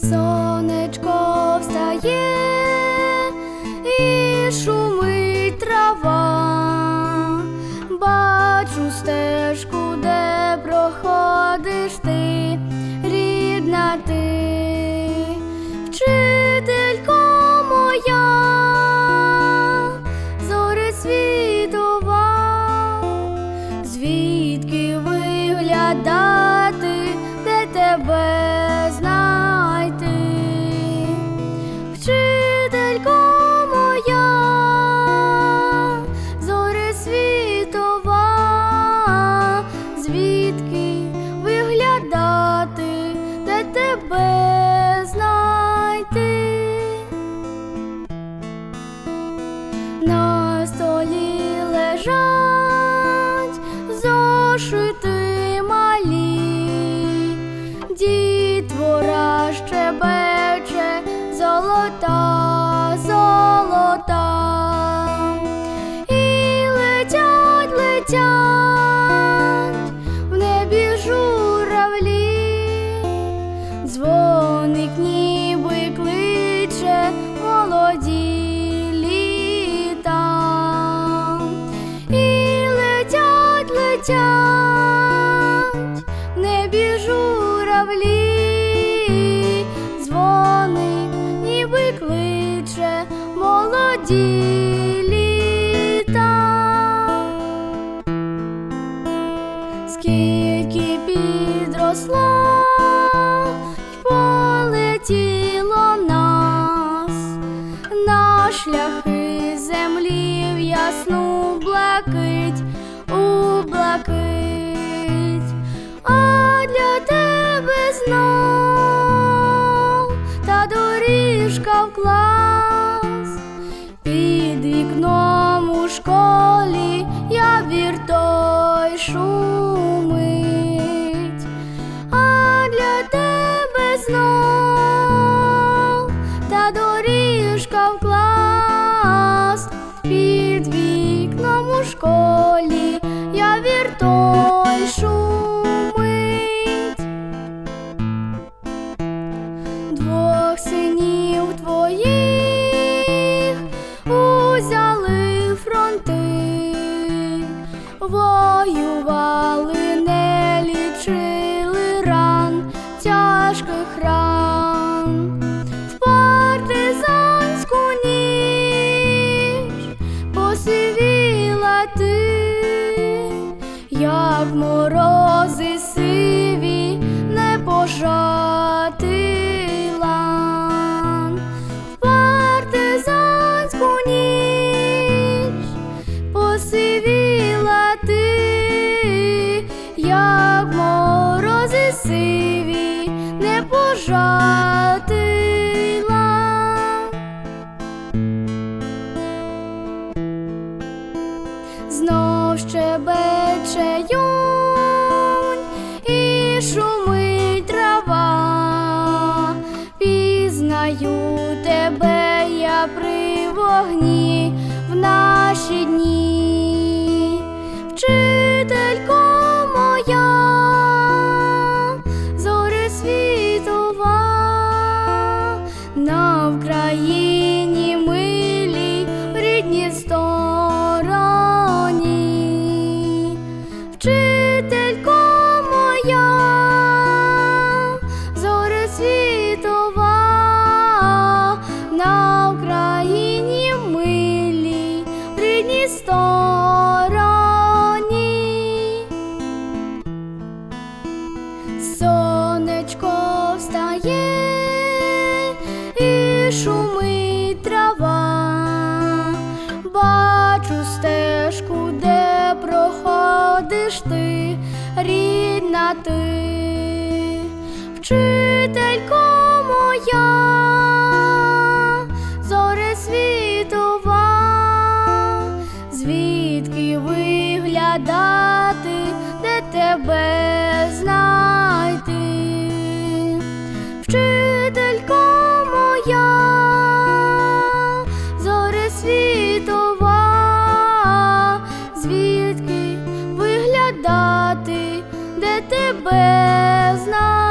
сонечко встає і шумить трава, бачу стежку, де проходиш ти. На столі лежать зошити журавлі, ніби кличе молоді літа. Скільки підросло й полетіло нас на шляхи землі в ясну блакить, у блакить, а для тебе знов доріжка в клас. Під вікном у школі я віртой воювали, ти, як морози сиві не пожатила. Знов щебече юнь і шумить на Вкраїні шумить трава, бачу стежку, де проходиш ти, рідна ти, вчителько моя, зоре світова, звідки виглядати, де тебе знайти, вчителько тебе знаю.